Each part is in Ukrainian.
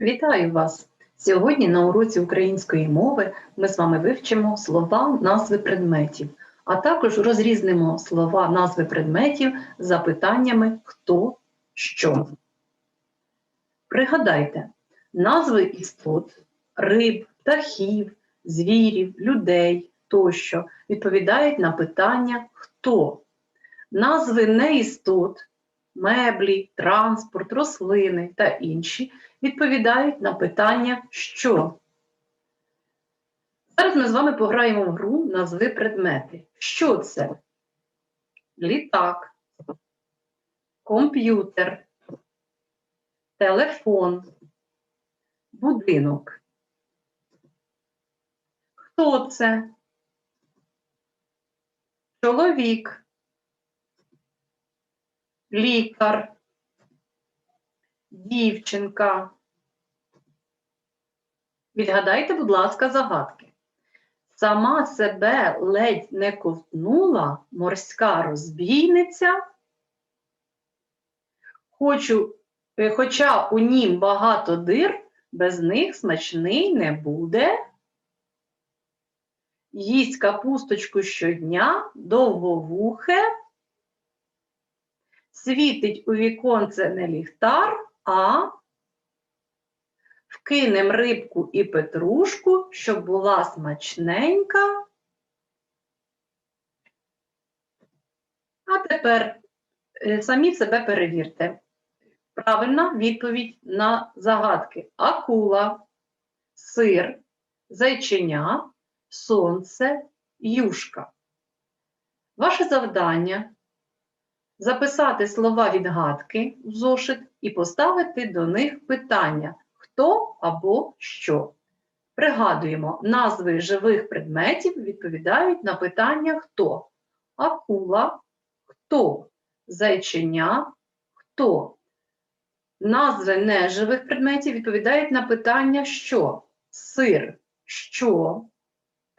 Вітаю вас! Сьогодні на уроці української мови ми з вами вивчимо слова, назви предметів, а також розрізнимо слова, назви предметів за питаннями хто, що. Пригадайте, назви істот, риб, птахів, звірів, людей тощо відповідають на питання хто. Назви неістот, меблі, транспорт, рослини та інші відповідають на питання що. Зараз ми з вами пограємо в гру назви предмети. Що це? Літак, комп'ютер, телефон, будинок. Хто це? Чоловік, лікар, дівчинка. Відгадайте, будь ласка, загадки. Сама себе ледь не ковтнула морська розбійниця. Хочу, е, хоча у нім багато дир, без них смачний не буде. Їсть капусточку щодня, довговухе, світить у віконце не ліхтар, а вкинем рибку і петрушку, щоб була смачненька. А тепер е, самі себе перевірте. Правильна відповідь на загадки: акула, сир, зайченя, сонце, юшка. Ваше завдання записати слова відгадки в зошит і поставити до них питання хто або що. Пригадуємо, назви живих предметів відповідають на питання хто. Акула, хто, зайченя, хто. Назви неживих предметів відповідають на питання що. Сир, що,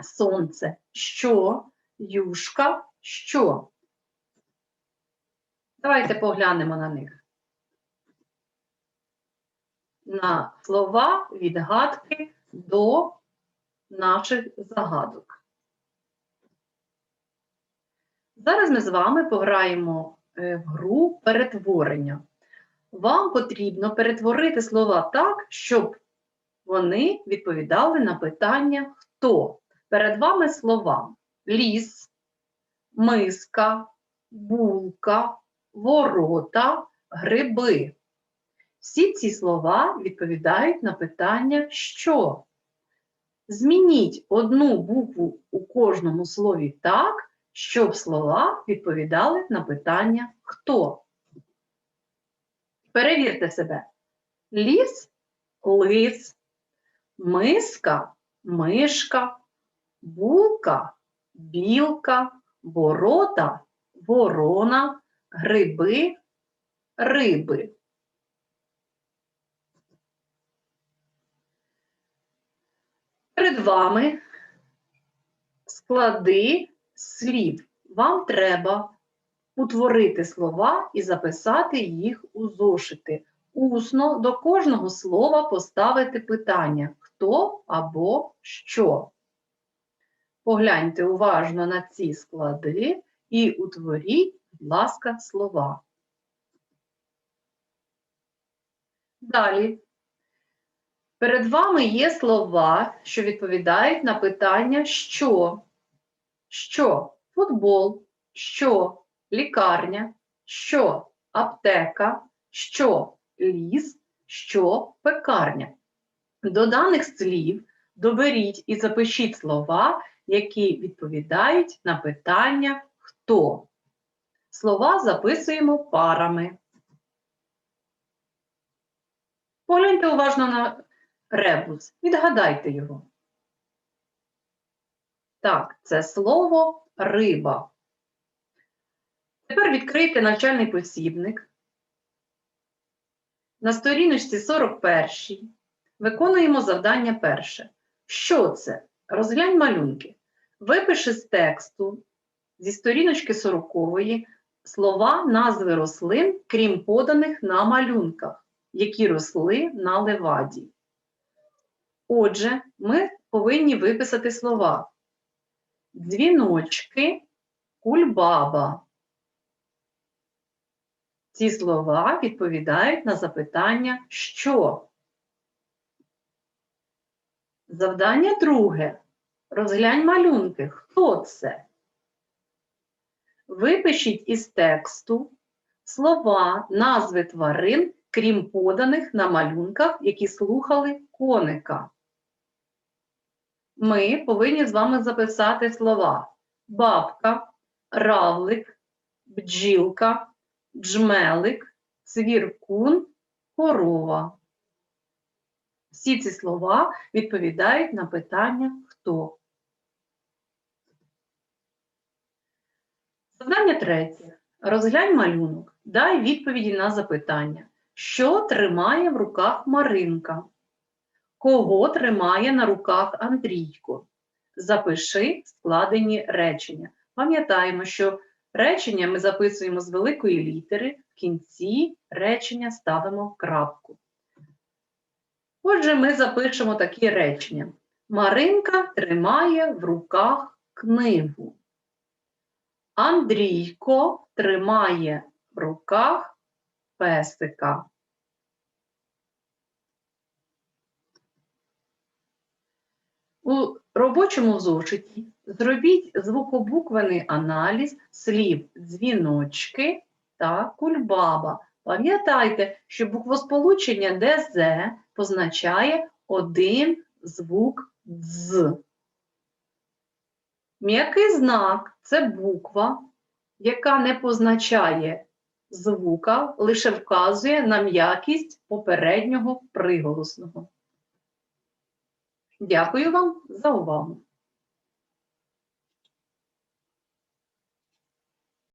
сонце, що, юшка, що. Давайте поглянемо на них. На слова відгадки до наших загадок. Зараз ми з вами пограємо е, в гру перетворення. Вам потрібно перетворити слова так, щоб вони відповідали на питання хто. Перед вами слова ліс, миска, булка, ворота, гриби. Всі ці слова відповідають на питання що. Змініть одну букву у кожному слові так, щоб слова відповідали на питання хто. Перевірте себе. Ліс лис, миска мишка, булка білка, ворота ворона, гриби, риби. Перед вами склади слів. Вам треба утворити слова і записати їх у зошити. Усно до кожного слова поставити питання хто або що. Погляньте уважно на ці склади і утворіть, будь ласка, слова. Далі. Перед вами є слова, що відповідають на питання що? Що? Футбол, що? Лікарня, що? Аптека, що? Ліс, що? Пекарня. До даних слів доберіть і запишіть слова, які відповідають на питання хто. Слова записуємо парами. Погляньте уважно на ребус. Відгадайте його. Так, це слово риба. Тепер відкрийте навчальний посібник. На сторіночці 41 виконуємо завдання перше. Що це? Розглянь малюнки. Випиши з тексту зі сторіночки 40 слова, назви рослин, крім поданих на малюнках. які росли на леваді. Отже, ми повинні виписати слова дзвіночки, кульбаба. Ці слова відповідають на запитання що. Завдання друге. Розглянь малюнки. Хто це? Випишіть із тексту слова, назви тварин, крім поданих на малюнках, які слухали коника. Ми повинні з вами записати слова бабка, равлик, бджілка, джмелик, цвіркун, корова. Всі ці слова відповідають на питання хто. Завдання третє. Розглянь малюнок. Дай відповіді на запитання. Що тримає в руках Маринка? Кого тримає на руках Андрійко? Запиши складені речення. Пам'ятаємо, що речення ми записуємо з великої літери, в кінці речення ставимо крапку. Отже, ми запишемо такі речення. Маринка тримає в руках книгу. Андрійко тримає в руках песика. У робочому зошиті зробіть звукобуквений аналіз слів дзвіночки та кульбаба. Пам'ятайте, що буквосполучення ДЗ позначає один звук «дз». М'який знак це буква, яка не позначає звука, лише вказує на м'якість попереднього приголосного. Дякую вам за увагу!